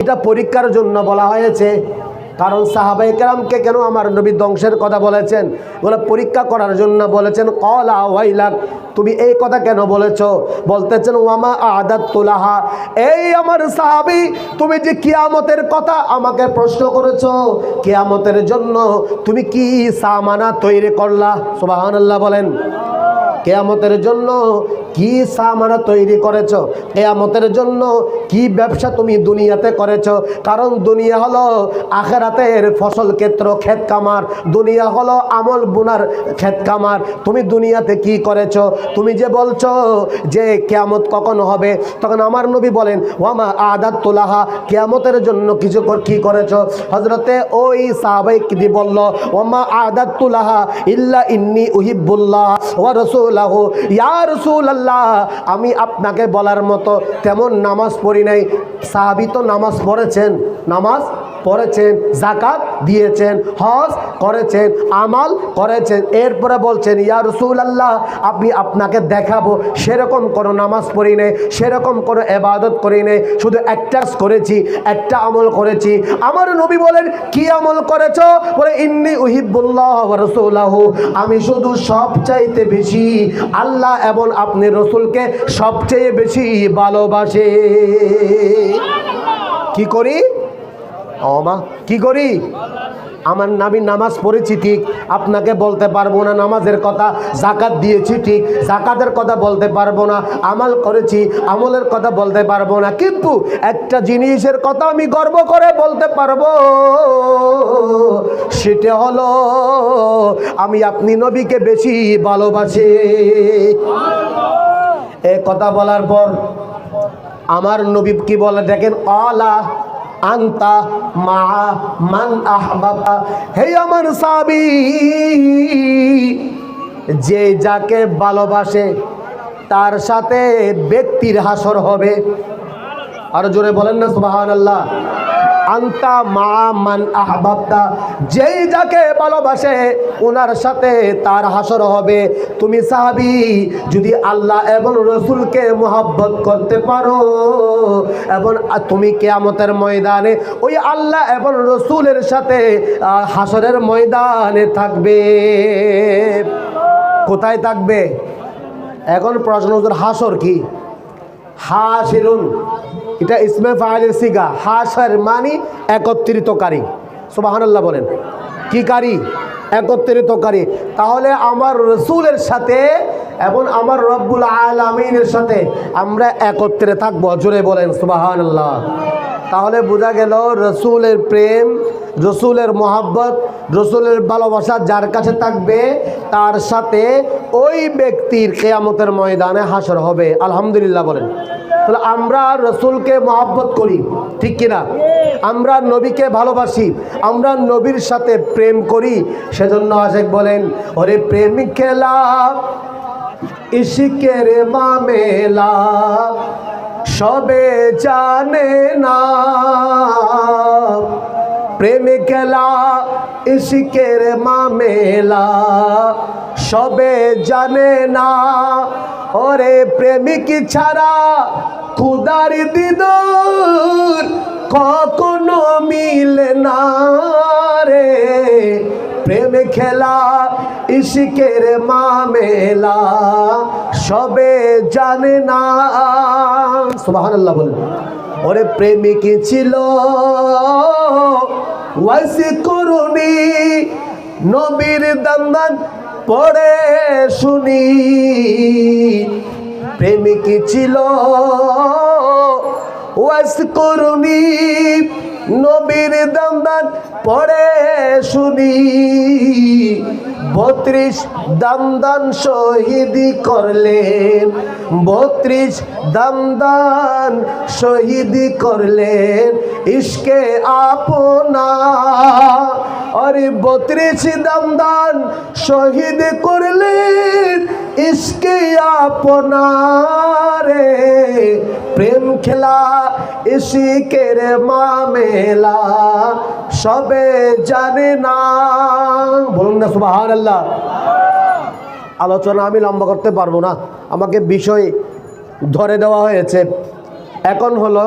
এটা পরীক্ষার জন্য বলা হয়েছে, কারণ সাহাবাই কেরামকে কেন আমার নবী ধ্বংসের কথা বলেছেন? বলে পরীক্ষা করার জন্য বলেছেন, কলা ওয়াইলাক তুমি এই কথা কেন বলেছ? বলতেছেন, ওয়ামা আদাত তোলাহা এই আমার সাহাবি, তুমি যে কিয়ামতের কথা আমাকে প্রশ্ন করেছ, কিয়ামতের জন্য তুমি কি সামানা তৈরি করলা? সুবাহান বলেন, কেয়ামতের জন্য কি সামানা তৈরি করেছ? কেয়ামতের জন্য কি ব্যবসা তুমি দুনিয়াতে করেছ? কারণ দুনিয়া হলো আখেরাতের ফসল ক্ষেত্র, ক্ষেত কামার দুনিয়া হলো আমল বুনার ক্ষেত কামার তুমি দুনিয়াতে কি করেছ? তুমি যে বলছো যে কেয়ামত কখন হবে? তখন আমার নবী বলেন, ওয়ামা আদাত তোলাহা কেয়ামতের জন্য কিছু কি করেছ? হজরতে ওই সাহাবাই কি বলল, ওয়ামা আদাত তুলাহা ইল্লা ইন্নি উহিবুল্লাহ ওয়া রসুলাহ। ইয়া রসুল আল্লাহ আমি আপনাকে বলার মতো তেমন নামাজ পড়ি নাই। সাহাবি তো নামাজ পড়েছেন। নামাজ পড়েছেন জাকাত দিয়েছেন, হজ করেছেন, আমাল করেছেন। এরপরে বলছেন, ইয়া রসুল আল্লাহ আপনি আপনাকে দেখাবো। সেরকম কোনো নামাজ পড়ি নেই, সেরকম কোনো এবাদত করি নেই। শুধু একটা করেছি, একটা আমল করেছি। আমার নবী বলেন, কি আমল করেছ? বলে, ইন্নি উহিবুল্লাহ রসুল্লাহ আমি শুধু সবচাইতে বেশি আল্লাহ এবং আপনি রসুলকে সবচেয়ে বেশি ভালোবাসে। কি করি? অমা, কি করি? আমার নামি নামাজ পড়েছি ঠিক, আপনাকে বলতে পারব না নামাজের কথা, জাকাত দিয়েছি ঠিক, জাকাতের কথা বলতে পারব না, আমাল করেছি, আমলের কথা বলতে পারব না, কিন্তু একটা জিনিসের কথা আমি গর্ব করে বলতে পারব, সেটা হলো, আমি আপনি নবীকে বেশি ভালোবাসি। এ কথা বলার পর, আমার নবী কি বলে দেখেন অলা আন্তা মা মান আহবাবা হে আমার সাবি যে যাকে ভালোবাসে, তার সাথে ব্যক্তির হাসর হবে। আর জোরে বলেন না সুবাহ আল্লাহ আন্তা মা মান আহবাবতা। যেই যাকে ভালোবাসে ওনার সাথে তার হাসর হবে। তুমি সাহাবি, যদি আল্লাহ এবং রসুলকে মোহাব্বত করতে পারো, এবং তুমি কেয়ামতের ময়দানে ওই আল্লাহ এবং রসুলের সাথে হাসরের ময়দানে থাকবে। কোথায় থাকবে? এখন প্রশ্ন হাসর কি? হাসিরুন এটা ইসমে ফাইলের সিগা। হাসার মানি একত্রিতকারী। সুবাহান্লাহ বলেন। কি কারি? একত্রিতকারী। তাহলে আমার রসুলের সাথে এবং আমার রব্বুল আলমিনের সাথে আমরা একত্রে থাকব। জোরে বলেন সুবাহান্লাহ তাহলে বোঝা গেল রসুলের প্রেম, রসুলের মোহাব্বত, রসুলের ভালোবাসা যার কাছে থাকবে, তার সাথে ওই ব্যক্তির কেয়ামতের ময়দানে হাসর হবে। আলহামদুলিল্লাহ বলেন। তাহলে আমরা রসুলকে মহাব্বত করি, ঠিক কিনা? আমরা নবীকে ভালোবাসি, আমরা নবীর সাথে প্রেম করি। সেজন্য আশেক বলেন, ওরে প্রেমিক খেলা ইশিকের মামেলা সবে জানে না। প্রেম খেলা মামেলা, সবে জানে না। ওরে প্রেমিক ছাড়া খুদার দিদ কখনো মিলে প্রেম খেলা, ইশিকের মামেলা, সবে জানে না। সুবাহান আল্লাহ বলেন। ওরে প্রেমিক ছিল। ওয়াসি করুনি নবীর দান্দান পড়ে শুনি। প্রেমিক ছিল। ওয়াস করুনি, নবীর দান্দান পড়ে শুনি। বত্রিশ দামদান শহীদি করলেন, বত্রিশ দামদান শহীদি করলেন। ইশকে আপনা, আরে বত্রিশ দামদান শহীদ করলেন, ইশকে আপনারে প্রেম খেলা, ইশিকের মামেলা, সবে জানে না। বলুন না সুবাহান আল্লাহ আলোচনা আমি লম্বা করতে পারব না। আমাকে বিষয় ধরে দেওয়া হয়েছে। এখন হলো